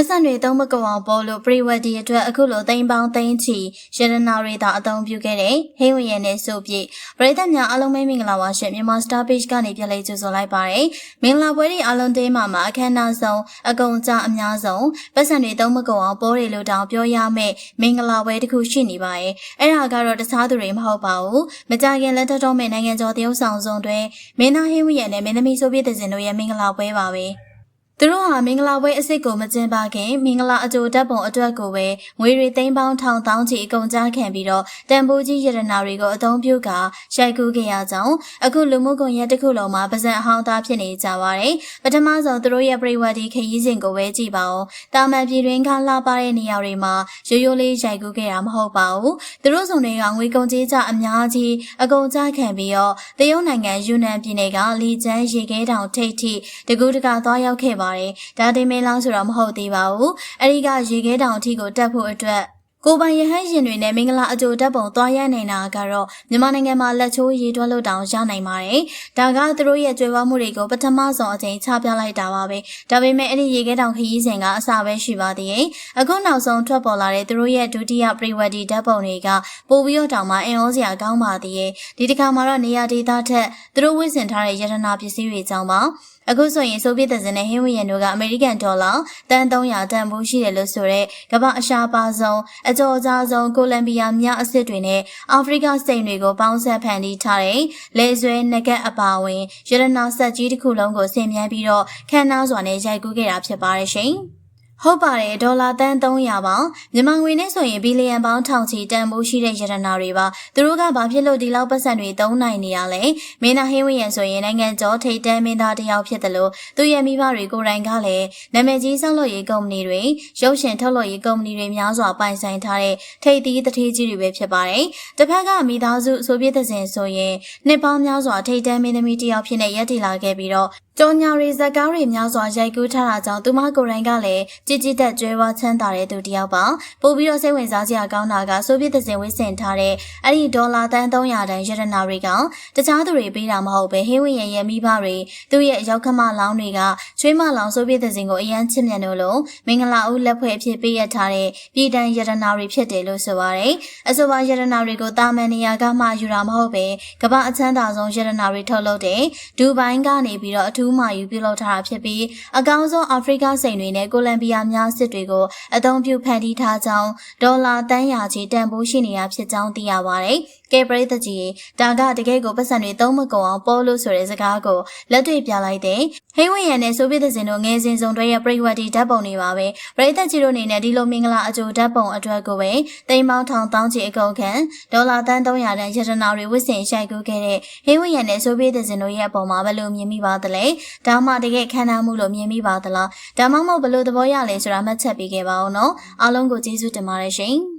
ပတ်စံတွေသုံးမကအောင်ပေါ်လို့ပရိဝတ်ဒီအတွက်အခုလိုသိန်းပေါင်းသိန်းချီရတနာတွေသာအသုံးပြုခဲ့တဲ့ဟင်းဝင်ရည်နဲ့ဆိုပြည့်ပရိသတ်များအားလုံးပဲမင်္ဂလာပါရှင်မြန်မာ Star Page ကနေပြန်လည်ကြိုဆိုလိုက်ပါတယ်မင်္ဂလာပွဲတွေအားလုံးတင်းမှာမှာအခမ်းအနားဆုံးအကုန်ကြအများဆုံးပတ်စံတွေသုံးမကအောင်ပေါ်တွေလို့တောင်ပြောရမယ့်မင်္ဂလာပွဲတစ်ခုရှိနေပါရဲ့အဲ့ဒါကတော့တခြားသူတွေမဟုတ်ပါဘူးမကြခင်လက်ထက်တော်မဲ့နိုင်ငံကျော်တရုတ်ဆောင်ဆုံးတွင်မင်းသားဟင်းဝင်ရည်နဲ့မင်းသမီးဆိုပြည့်တဲ့စင်တို့ရဲ့မင်္ဂလာပွဲပါပဲ သူတို့ဟာမင်္ဂလာပွဲအစ်စ်ကိုမကျင်းပခင်မင်္ဂလာအကြိုတက်ပုံအတွက်ကိုပဲငွေတွေသိန်းပေါင်းထောင်တောင်းချီအကုန်ကြားခံပြီးတော့တန်ဖိုးကြီးရတနာတွေကိုအသုံးပြုကာရိုက်ကူးခဲ့ရကြောင်းအခုလူမှုကွန်ရက်တစ်ခုလုံးမှာပါဇက်အဟောင်းသားဖြစ်နေကြပါတယ်ပထမဆုံးသူတို့ရဲ့ပြိဝတ်ဒီခရီးစဉ်ကိုပဲကြည့်ပါဦးတာမန်ပြည်တွင်းကလှပတဲ့နေရာတွေမှာရိုးရိုးလေးရိုက်ကူးခဲ့တာမဟုတ်ပါဘူးသူတို့စုံတွေကငွေကုန်ကြေးကြအများကြီးအကုန်ကြားခံပြီးတော့တရုတ်နိုင်ငံယူနန်ပြည်နယ်ကလီကျန်းရေခဲတောင်ထိပ်ထိတကူးတကသွားရောက်ခဲ့ပါတယ်ဒါတင်မင်းလောင်းဆိုတော့မဟုတ်သေးပါဘူးအဲဒီကရေခဲတောင်အထိကိုတက်ဖို့အတွက်ကိုပိုင်ရဟန်းရှင်တွေနဲ့မင်္ဂလာအကြိုတက်ပုံသွားရနိုင်တာကတော့မြန်မာနိုင်ငံမှာလက်ချိုးရည်တွက်လို့တောင်ရနိုင်ပါတယ်။ဒါကသူတို့ရဲ့ကြွယ်ဝမှုတွေကိုပထမဆုံးအချိန်ချပြလိုက်တာပါပဲ။ဒါပေမဲ့အဲ့ဒီရေခဲတောင်ခရီးစဉ်ကအစပဲရှိပါသေးတယ်။အခုနောက်ဆုံးထွက်ပေါ်လာတဲ့သူတို့ရဲ့ဒုတိယပရိဝတ်ဒီဓာတ်ပုံတွေကပိုပြီးတော့တောင်မှအင်ဩစရာကောင်းပါသေးတယ်။ဒီတစ်ခါမှာတော့နေရာဒေသထက်သူတို့ဝင့်ဆင်ထားတဲ့ရတနာပစ္စည်းတွေကြောင့်ပါ။ အခုဆိုရင်ဆိုဗီယက်တပ်နဲ့ဟင်းဝီယန်တို့ကအမေရိကန်ဒေါ်လာတန်300တန်ဖိုးရှိတယ်လို့ဆိုတော့ကမ္ဘာအရှာပါဆုံးအကျော်အကြားဆုံးကိုလံဘီယာမြအစ်စ်တွေနဲ့အာဖရိကစိန်တွေကိုပေါင်းဆက်ဖန်တီးထားတဲ့လေဆွဲနဂတ်အပါဝင်ရတနာဆက်ကြီးတစ်ခုလုံးကိုဆင်မြန်းပြီးတော့ခန်းနာစွာနဲ့ရိုက်ကူးခဲ့တာဖြစ်ပါတယ်ရှင်။ ဟုတ်ပါတယ်ဒေါ်လာတန်း300ပါမြန်မာငွေနဲ့ဆိုရင်ဘီလီယံပေါင်းထောင်ချီတန်ဖိုးရှိတဲ့ရတနာတွေပါသူတို့ကဘာဖြစ်လို့ဒီလောက်ပတ်စံတွေသုံးနိုင်နေရလဲမင်းသားဟင်းဝင်းရန်ဆိုရင်နိုင်ငံကျော်ထိတ်တန်းမင်းသားတစ်ယောက်ဖြစ်တယ်လို့သူရဲ့မိဘတွေကိုယ်တိုင်ကလည်းနာမည်ကြီးဆောက်လုပ်ရေးကုမ္ပဏီတွေရုပ်ရှင်ထုတ်လုပ်ရေးကုမ္ပဏီတွေများစွာပိုင်ဆိုင်ထားတဲ့ထိတ်သီးတထေးကြီးတွေပဲဖြစ်ပါတယ်တစ်ဖက်ကမိသားစုဆိုပြည့်တဲ့စဉ်ဆိုရင်နှစ်ပေါင်းများစွာထိတ်တန်းမင်းသမီးတစ်ယောက်ဖြစ်နေရည်တည်လာခဲ့ပြီးတော့ ကြော်ညာရီဇက်ကားတွေများစွာရိုက်ကူးထားတာကြောင့်သူမကိုယ်တိုင်ကလည်းကြည်ကြည်တက်ကျွဲဝချမ်းသာတဲ့သူတစ်ယောက်ပါပို့ပြီးတော့စိတ်ဝင်စားစရာကောင်းတာကဆိုဗီယက်သင်ဝစ်စင်ထားတဲ့အဲ့ဒီဒေါ်လာတန်း300တန်ရတနာတွေကတခြားသူတွေပေးတာမဟုတ်ပဲဟင်းဝင်ရဲ့ရဲ့မိဘတွေသူ့ရဲ့ရောက်ခမလောင်းတွေကချွေးမလောင်ဆိုဗီယက်သင်ကိုအရန်ချစ်မြတ်လို့လို့မင်္ဂလာဦးလက်ဖွဲ့အဖြစ်ပေးရထားတဲ့ပြည်တန်ရတနာတွေဖြစ်တယ်လို့ဆိုပါတယ်အဆိုပါရတနာတွေကိုတာမန်နေရာကမှယူတာမဟုတ်ပဲကမ္ဘာအချမ်းသာဆုံးရတနာတွေထုတ်လုပ်တဲ့ဒူဘိုင်းကနေပြီးတော့အထူးမှယူပြုလုပ်ထားတာဖြစ်ပြီးအကောင်းဆုံးအာဖရိကစိန်တွေနဲ့ကိုလံဘီယာများစစ်တွေကိုအသုံးပြုဖန်တီးထားကြောင်းဒေါ်လာတန်းရာချီတန်ဖိုးရှိနေတာဖြစ်ကြောင်းသိရပါတယ်။ကဲပရိသတ်ကြီးဒါကတကယ်ကိုပတ်စံတွေသုံးမကုန်အောင်ပေါ်လို့ဆိုတဲ့စကားကိုလက်တွေ့ပြလိုက်တဲ့ဟိဝင်းရံနဲ့ဆိုဗီယက်စင်တို့ငယ်စဉ်စုံတွဲရဲ့ပရိဝတ်တီဓာတ်ပုံတွေပါပဲ။ပရိသတ်ကြီးတို့အနေနဲ့ဒီလိုမင်္ဂလာအကျိုးဓာတ်ပုံအတွက်ကိုပဲတိမ်ပေါင်းထောင်တောင်းချီအကုန်ခံဒေါ်လာတန်း300တန်ရတနာတွေဝစ်စင်ရှိုက်ကူးခဲ့တဲ့ဟိဝင်းရံနဲ့ဆိုဗီယက်စင်တို့ရဲ့အပေါ်မှာဘယ်လိုမြင်မိပါသလဲ။ဒါမှတကယ်ခမ်းနားမှုလို့မြင်မိပါသလား။ဒါမှမဟုတ်ဘယ်လိုသဘောရလဲဆိုတာမှတ်ချက်ပေးခဲ့ပါဦးနော်။အားလုံးကိုကျေးဇူးတင်ပါတယ်ရှင်။